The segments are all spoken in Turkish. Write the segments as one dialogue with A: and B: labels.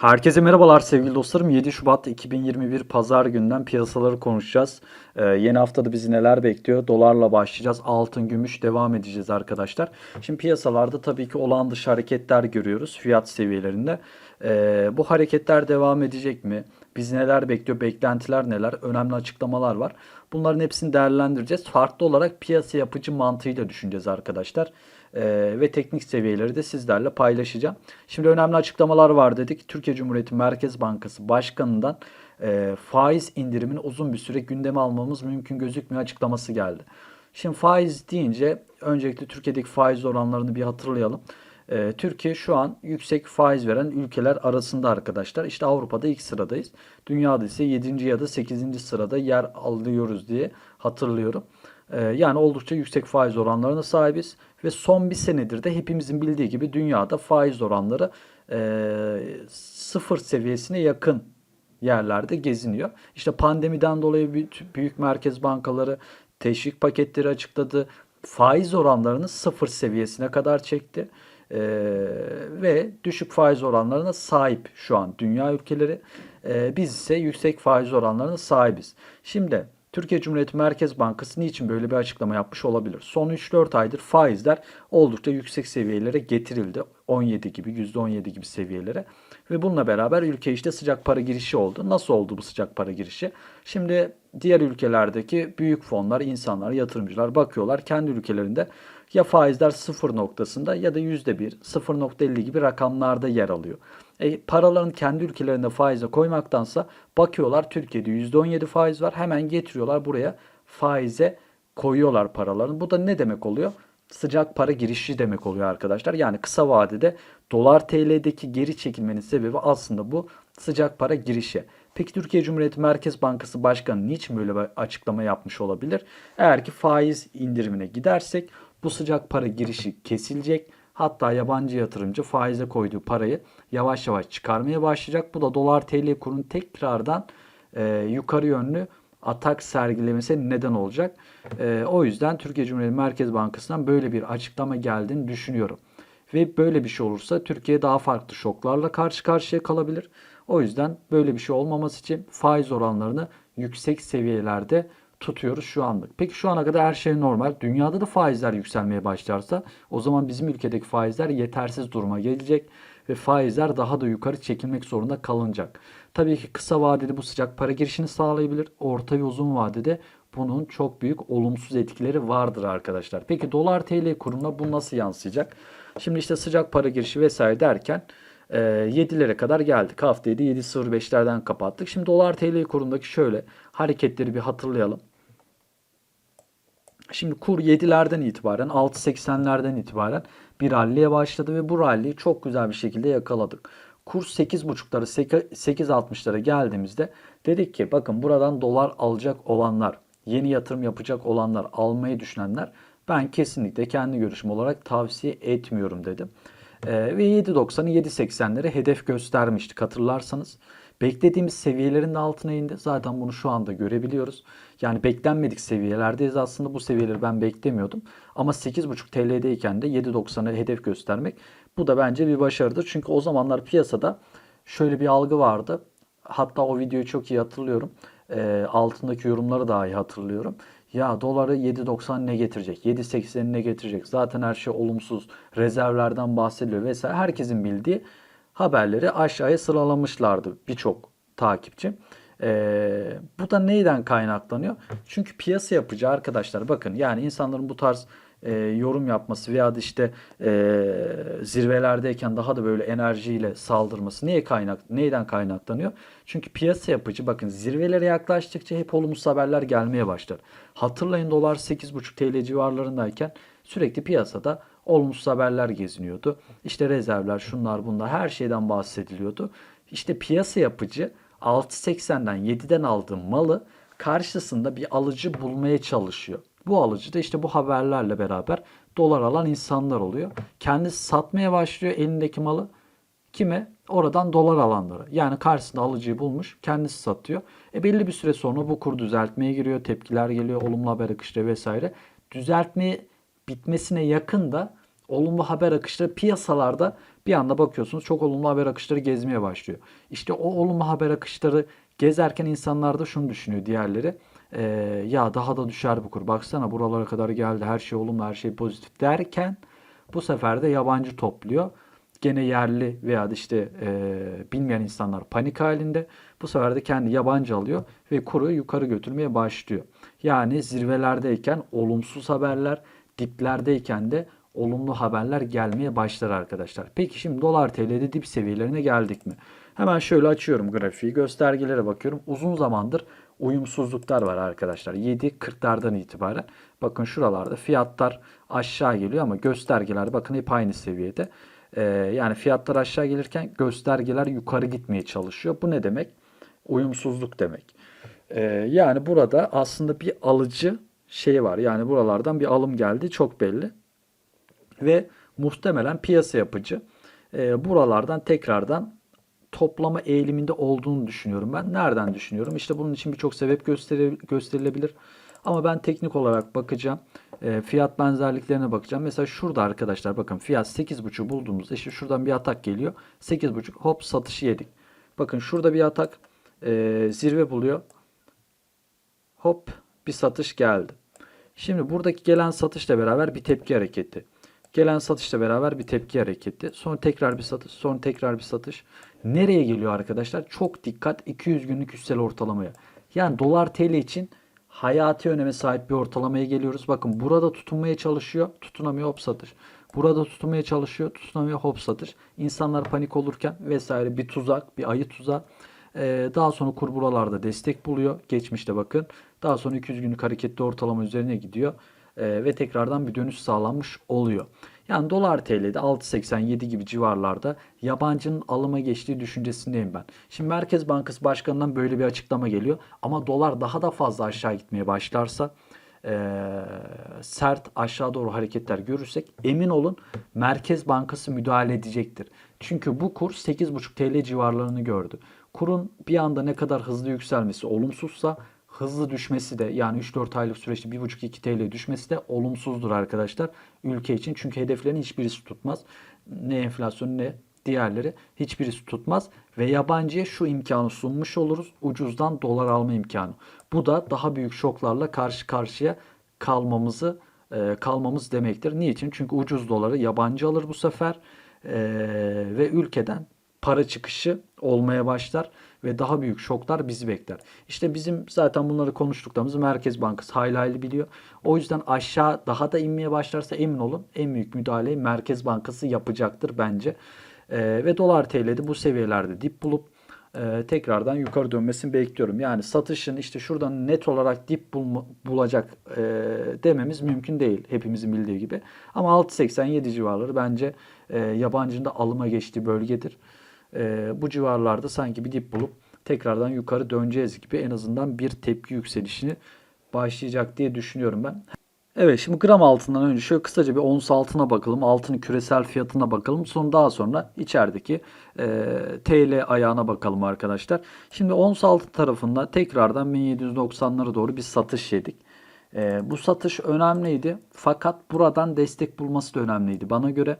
A: Herkese merhabalar sevgili dostlarım. 7 Şubat 2021 Pazar günden piyasaları konuşacağız. Ee, yeni haftada bizi neler bekliyor? Dolarla başlayacağız. Altın, gümüş devam edeceğiz arkadaşlar. Şimdi piyasalarda tabii ki olağan dışı hareketler görüyoruz fiyat seviyelerinde. Ee, bu hareketler devam edecek mi? Biz neler bekliyor? Beklentiler neler? Önemli açıklamalar var. Bunların hepsini değerlendireceğiz. Farklı olarak piyasa yapıcı mantığıyla düşüneceğiz arkadaşlar. Ee, ve teknik seviyeleri de sizlerle paylaşacağım. Şimdi önemli açıklamalar var dedik. Türkiye Cumhuriyeti Merkez Bankası Başkanı'ndan e, faiz indirimini uzun bir süre gündeme almamız mümkün gözükmüyor açıklaması geldi. Şimdi faiz deyince öncelikle Türkiye'deki faiz oranlarını bir hatırlayalım. Ee, Türkiye şu an yüksek faiz veren ülkeler arasında arkadaşlar. İşte Avrupa'da ilk sıradayız. Dünyada ise 7. ya da 8. sırada yer alıyoruz diye hatırlıyorum. Ee, yani oldukça yüksek faiz oranlarına sahibiz. Ve son bir senedir de hepimizin bildiği gibi dünyada faiz oranları e, sıfır seviyesine yakın yerlerde geziniyor. İşte pandemiden dolayı büyük merkez bankaları teşvik paketleri açıkladı. Faiz oranlarını sıfır seviyesine kadar çekti. Ee, ve düşük faiz oranlarına sahip şu an dünya ülkeleri. Ee, biz ise yüksek faiz oranlarına sahibiz. Şimdi Türkiye Cumhuriyeti Merkez Bankası niçin böyle bir açıklama yapmış olabilir? Son 3-4 aydır faizler oldukça yüksek seviyelere getirildi. 17 gibi, %17 gibi seviyelere. Ve bununla beraber ülke işte sıcak para girişi oldu. Nasıl oldu bu sıcak para girişi? Şimdi diğer ülkelerdeki büyük fonlar, insanlar, yatırımcılar bakıyorlar kendi ülkelerinde ya faizler sıfır noktasında ya da %1, 0.50 gibi rakamlarda yer alıyor. E, paraların kendi ülkelerinde faize koymaktansa bakıyorlar Türkiye'de %17 faiz var hemen getiriyorlar buraya faize koyuyorlar paralarını. Bu da ne demek oluyor? Sıcak para girişi demek oluyor arkadaşlar. Yani kısa vadede dolar TL'deki geri çekilmenin sebebi aslında bu sıcak para girişi. Peki Türkiye Cumhuriyeti Merkez Bankası Başkanı niçin böyle bir açıklama yapmış olabilir? Eğer ki faiz indirimine gidersek bu sıcak para girişi kesilecek. Hatta yabancı yatırımcı faize koyduğu parayı yavaş yavaş çıkarmaya başlayacak. Bu da dolar TL kurun tekrardan e, yukarı yönlü atak sergilemesine neden olacak. E, o yüzden Türkiye Cumhuriyeti Merkez Bankası'ndan böyle bir açıklama geldiğini düşünüyorum. Ve böyle bir şey olursa Türkiye daha farklı şoklarla karşı karşıya kalabilir. O yüzden böyle bir şey olmaması için faiz oranlarını yüksek seviyelerde tutuyoruz şu anlık. Peki şu ana kadar her şey normal. Dünyada da faizler yükselmeye başlarsa o zaman bizim ülkedeki faizler yetersiz duruma gelecek ve faizler daha da yukarı çekilmek zorunda kalınacak. Tabii ki kısa vadede bu sıcak para girişini sağlayabilir. Orta ve uzun vadede bunun çok büyük olumsuz etkileri vardır arkadaşlar. Peki dolar TL kuruna bu nasıl yansıyacak? Şimdi işte sıcak para girişi vesaire derken 7'lere kadar geldik. Haftayı da 7.05'lerden kapattık. Şimdi dolar TL kurundaki şöyle hareketleri bir hatırlayalım. Şimdi kur 7'lerden itibaren 6.80'lerden itibaren bir ralliye başladı ve bu ralliyi çok güzel bir şekilde yakaladık. Kur 8.5'lara 8.60'lara geldiğimizde dedik ki bakın buradan dolar alacak olanlar, yeni yatırım yapacak olanlar, almayı düşünenler ben kesinlikle kendi görüşüm olarak tavsiye etmiyorum dedim. Ee, ve 7.90'ı 7.80'lere hedef göstermiştik hatırlarsanız. Beklediğimiz seviyelerin altına indi. Zaten bunu şu anda görebiliyoruz. Yani beklenmedik seviyelerdeyiz aslında. Bu seviyeleri ben beklemiyordum. Ama 8.5 TL'deyken de 7.90'a hedef göstermek bu da bence bir başarıdır. Çünkü o zamanlar piyasada şöyle bir algı vardı. Hatta o videoyu çok iyi hatırlıyorum. E, altındaki yorumları daha iyi hatırlıyorum. Ya doları 7.90 ne getirecek? 7.80 ne getirecek? Zaten her şey olumsuz. Rezervlerden bahsediliyor vesaire. Herkesin bildiği haberleri aşağıya sıralamışlardı birçok takipçi. Ee, bu da neyden kaynaklanıyor? Çünkü piyasa yapıcı arkadaşlar bakın yani insanların bu tarz e, yorum yapması veya işte e, zirvelerdeyken daha da böyle enerjiyle saldırması neye kaynak neyden kaynaklanıyor? Çünkü piyasa yapıcı bakın zirvelere yaklaştıkça hep olumsuz haberler gelmeye başlar. Hatırlayın dolar 8,5 TL civarlarındayken sürekli piyasada olumsuz haberler geziniyordu. İşte rezervler şunlar bunlar her şeyden bahsediliyordu. İşte piyasa yapıcı 6.80'den 7'den aldığı malı karşısında bir alıcı bulmaya çalışıyor. Bu alıcı da işte bu haberlerle beraber dolar alan insanlar oluyor. Kendisi satmaya başlıyor elindeki malı. Kime? Oradan dolar alanlara. Yani karşısında alıcıyı bulmuş, kendisi satıyor. E belli bir süre sonra bu kur düzeltmeye giriyor, tepkiler geliyor, olumlu haber akışları vesaire. Düzeltme bitmesine yakın da olumlu haber akışları piyasalarda bir anda bakıyorsunuz çok olumlu haber akışları gezmeye başlıyor. İşte o olumlu haber akışları gezerken insanlar da şunu düşünüyor diğerleri. Ee, ya daha da düşer bu kur. Baksana buralara kadar geldi. Her şey olumlu, her şey pozitif derken bu sefer de yabancı topluyor. Gene yerli veya işte e, bilmeyen insanlar panik halinde. Bu sefer de kendi yabancı alıyor ve kuru yukarı götürmeye başlıyor. Yani zirvelerdeyken olumsuz haberler, diplerdeyken de olumlu haberler gelmeye başlar arkadaşlar. Peki şimdi dolar TL'de dip seviyelerine geldik mi? Hemen şöyle açıyorum grafiği, göstergelere bakıyorum. Uzun zamandır uyumsuzluklar var arkadaşlar. 7.40'lardan itibaren. Bakın şuralarda fiyatlar aşağı geliyor ama göstergeler bakın hep aynı seviyede. Ee, yani fiyatlar aşağı gelirken göstergeler yukarı gitmeye çalışıyor. Bu ne demek? Uyumsuzluk demek. Ee, yani burada aslında bir alıcı şey var. Yani buralardan bir alım geldi çok belli. Ve muhtemelen piyasa yapıcı e, buralardan tekrardan toplama eğiliminde olduğunu düşünüyorum ben. Nereden düşünüyorum? İşte bunun için birçok sebep gösteri- gösterilebilir. Ama ben teknik olarak bakacağım. E, fiyat benzerliklerine bakacağım. Mesela şurada arkadaşlar bakın fiyat 8.5 bulduğumuzda işte şuradan bir atak geliyor. 8.5 hop satışı yedik. Bakın şurada bir atak e, zirve buluyor. Hop bir satış geldi. Şimdi buradaki gelen satışla beraber bir tepki hareketi. Gelen satışla beraber bir tepki hareketi. Sonra tekrar bir satış, sonra tekrar bir satış. Nereye geliyor arkadaşlar? Çok dikkat 200 günlük üstel ortalamaya. Yani dolar TL için hayati öneme sahip bir ortalamaya geliyoruz. Bakın burada tutunmaya çalışıyor, tutunamıyor hop satış. Burada tutunmaya çalışıyor, tutunamıyor hop satış. İnsanlar panik olurken vesaire bir tuzak, bir ayı tuzağı. Ee, daha sonra kur buralarda destek buluyor. Geçmişte bakın. Daha sonra 200 günlük hareketli ortalama üzerine gidiyor. Ee, ve tekrardan bir dönüş sağlanmış oluyor. Yani dolar TL'de 6.87 gibi civarlarda yabancının alıma geçtiği düşüncesindeyim ben. Şimdi Merkez Bankası Başkanı'ndan böyle bir açıklama geliyor. Ama dolar daha da fazla aşağı gitmeye başlarsa eee, sert aşağı doğru hareketler görürsek emin olun Merkez Bankası müdahale edecektir. Çünkü bu kur 8,5 TL civarlarını gördü. Kurun bir anda ne kadar hızlı yükselmesi olumsuzsa hızlı düşmesi de yani 3-4 aylık süreçte 1,5-2 TL düşmesi de olumsuzdur arkadaşlar ülke için. Çünkü hedeflerin hiçbirisi tutmaz. Ne enflasyon ne diğerleri hiçbirisi tutmaz ve yabancıya şu imkanı sunmuş oluruz. Ucuzdan dolar alma imkanı. Bu da daha büyük şoklarla karşı karşıya kalmamızı e, kalmamız demektir. Niçin? Çünkü ucuz doları yabancı alır bu sefer e, ve ülkeden para çıkışı olmaya başlar ve daha büyük şoklar bizi bekler. İşte bizim zaten bunları konuştuklarımızı Merkez Bankası hayli hayli biliyor. O yüzden aşağı daha da inmeye başlarsa emin olun en büyük müdahaleyi Merkez Bankası yapacaktır bence. Ee, ve dolar TL'de bu seviyelerde dip bulup e, tekrardan yukarı dönmesini bekliyorum. Yani satışın işte şuradan net olarak dip bulma- bulacak e, dememiz mümkün değil hepimizin bildiği gibi. Ama 6.87 civarları bence e, yabancının alıma geçtiği bölgedir. E, bu civarlarda sanki bir dip bulup tekrardan yukarı döneceğiz gibi en azından bir tepki yükselişini başlayacak diye düşünüyorum ben. Evet şimdi gram altından önce şöyle kısaca bir ons altına bakalım. Altının küresel fiyatına bakalım. Sonra daha sonra içerideki e, TL ayağına bakalım arkadaşlar. Şimdi ons altın tarafında tekrardan 1790'lara doğru bir satış yedik. E, bu satış önemliydi. Fakat buradan destek bulması da önemliydi bana göre.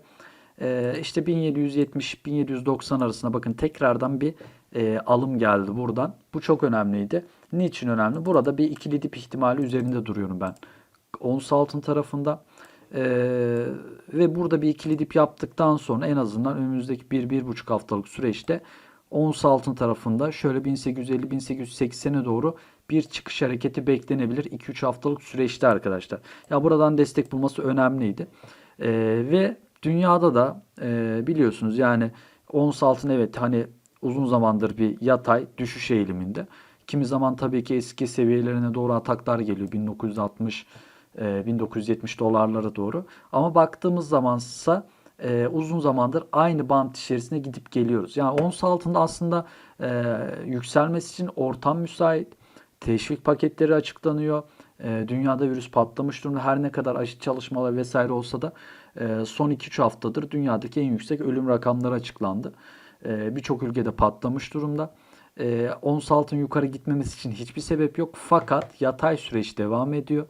A: E, işte 1770-1790 arasında bakın tekrardan bir e, alım geldi buradan. Bu çok önemliydi. Niçin önemli? Burada bir ikili dip ihtimali üzerinde duruyorum ben ons altın tarafında. Ee, ve burada bir ikili dip yaptıktan sonra en azından önümüzdeki 1-1,5 haftalık süreçte ons altın tarafında şöyle 1850-1880'e doğru bir çıkış hareketi beklenebilir 2-3 haftalık süreçte arkadaşlar. Ya buradan destek bulması önemliydi. Ee, ve dünyada da e, biliyorsunuz yani ons altın evet hani uzun zamandır bir yatay düşüş eğiliminde. Kimi zaman tabii ki eski seviyelerine doğru ataklar geliyor. 1960 e, 1970 dolarlara doğru. Ama baktığımız zamansa e, uzun zamandır aynı bant içerisine gidip geliyoruz. Yani ons altında aslında e, yükselmesi için ortam müsait. Teşvik paketleri açıklanıyor. E, dünyada virüs patlamış durumda. Her ne kadar aşı çalışmaları vesaire olsa da son 2-3 haftadır dünyadaki en yüksek ölüm rakamları açıklandı. E, Birçok ülkede patlamış durumda. E, ons altın yukarı gitmemesi için hiçbir sebep yok. Fakat yatay süreç devam ediyor.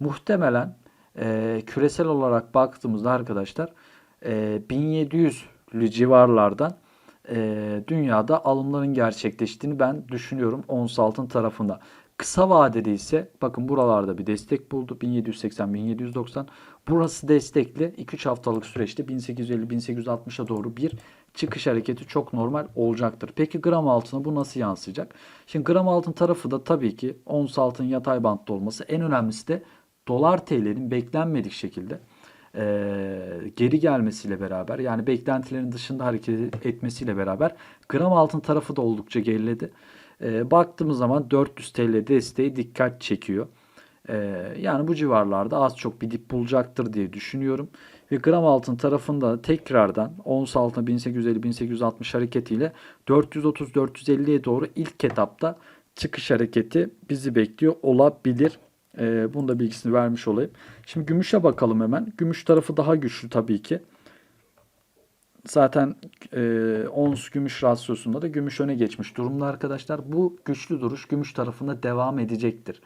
A: Muhtemelen e, küresel olarak baktığımızda arkadaşlar e, 1700'lü civarlardan e, dünyada alımların gerçekleştiğini ben düşünüyorum ons altın tarafında. Kısa vadede ise bakın buralarda bir destek buldu. 1780-1790. Burası destekli. 2-3 haftalık süreçte 1850-1860'a doğru bir çıkış hareketi çok normal olacaktır. Peki gram altına bu nasıl yansıyacak? Şimdi gram altın tarafı da tabii ki ons altın yatay bantta olması. En önemlisi de dolar TL'nin beklenmedik şekilde e, geri gelmesiyle beraber yani beklentilerin dışında hareket etmesiyle beraber gram altın tarafı da oldukça geriledi. E, baktığımız zaman 400 TL desteği dikkat çekiyor. E, yani bu civarlarda az çok bir dip bulacaktır diye düşünüyorum. Ve gram altın tarafında tekrardan ons altına 1850-1860 hareketiyle 430-450'ye doğru ilk etapta çıkış hareketi bizi bekliyor olabilir. Ee, bunu da bilgisini vermiş olayım. Şimdi gümüşe bakalım hemen. Gümüş tarafı daha güçlü tabii ki. Zaten e, ons gümüş rasyosunda da gümüş öne geçmiş durumda arkadaşlar. Bu güçlü duruş gümüş tarafında devam edecektir.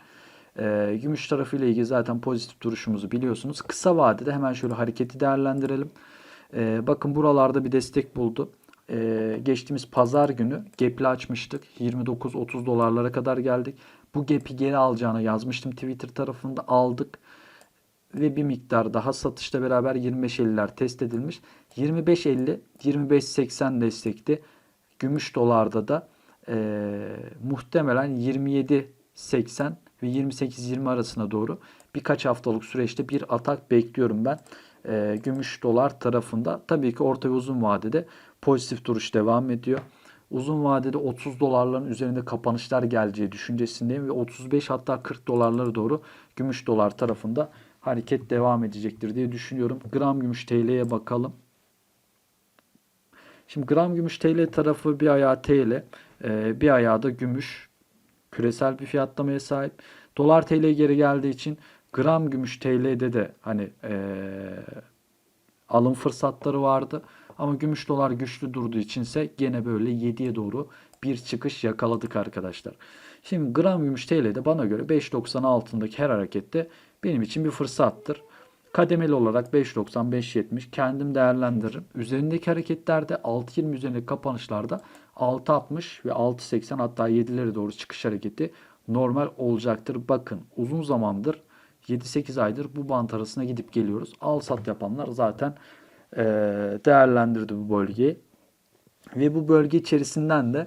A: E, gümüş tarafıyla ilgili zaten pozitif duruşumuzu biliyorsunuz. Kısa vadede hemen şöyle hareketi değerlendirelim. E, bakın buralarda bir destek buldu. E, geçtiğimiz pazar günü gap'li açmıştık. 29-30 dolarlara kadar geldik. Bu gap'i geri alacağını yazmıştım Twitter tarafında aldık. Ve bir miktar daha satışla beraber 25.50'ler test edilmiş. 25.50, 25.80 destekti. Gümüş dolarda da e, muhtemelen 27.80 ve 28-20 arasına doğru birkaç haftalık süreçte bir atak bekliyorum ben. E, gümüş dolar tarafında. Tabii ki orta ve uzun vadede pozitif duruş devam ediyor. Uzun vadede 30 dolarların üzerinde kapanışlar geleceği düşüncesindeyim ve 35 hatta 40 dolarlara doğru gümüş dolar tarafında hareket devam edecektir diye düşünüyorum. Gram gümüş TL'ye bakalım. Şimdi gram gümüş TL tarafı bir ayağı TL, e, bir ayağı da gümüş. Küresel bir fiyatlamaya sahip. Dolar TL geri geldiği için gram gümüş TL'de de hani e, alım fırsatları vardı. Ama gümüş dolar güçlü durduğu içinse gene böyle 7'ye doğru bir çıkış yakaladık arkadaşlar. Şimdi gram gümüş TL'de bana göre 5.90 altındaki her harekette benim için bir fırsattır. Kademeli olarak 5.90 5.70 kendim değerlendiririm. Üzerindeki hareketlerde 6.20 üzerindeki kapanışlarda 6.60 ve 6.80 hatta 7'lere doğru çıkış hareketi normal olacaktır. Bakın uzun zamandır 7-8 aydır bu bant arasına gidip geliyoruz. Al sat yapanlar zaten değerlendirdi bu bölgeyi. Ve bu bölge içerisinden de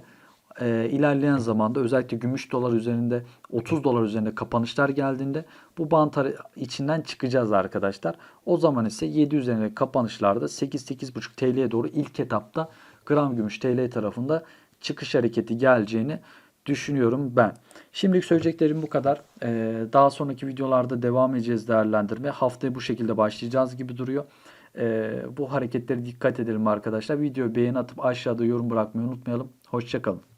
A: e, ilerleyen zamanda özellikle gümüş dolar üzerinde 30 dolar üzerinde kapanışlar geldiğinde bu bant içinden çıkacağız arkadaşlar. O zaman ise 7 üzerinde kapanışlarda 8-8,5 TL'ye doğru ilk etapta gram gümüş TL tarafında çıkış hareketi geleceğini düşünüyorum ben. Şimdilik söyleyeceklerim bu kadar. Ee, daha sonraki videolarda devam edeceğiz değerlendirme. Haftaya bu şekilde başlayacağız gibi duruyor. Ee, bu hareketlere dikkat edelim arkadaşlar. Videoyu beğeni atıp aşağıda yorum bırakmayı unutmayalım. Hoşçakalın.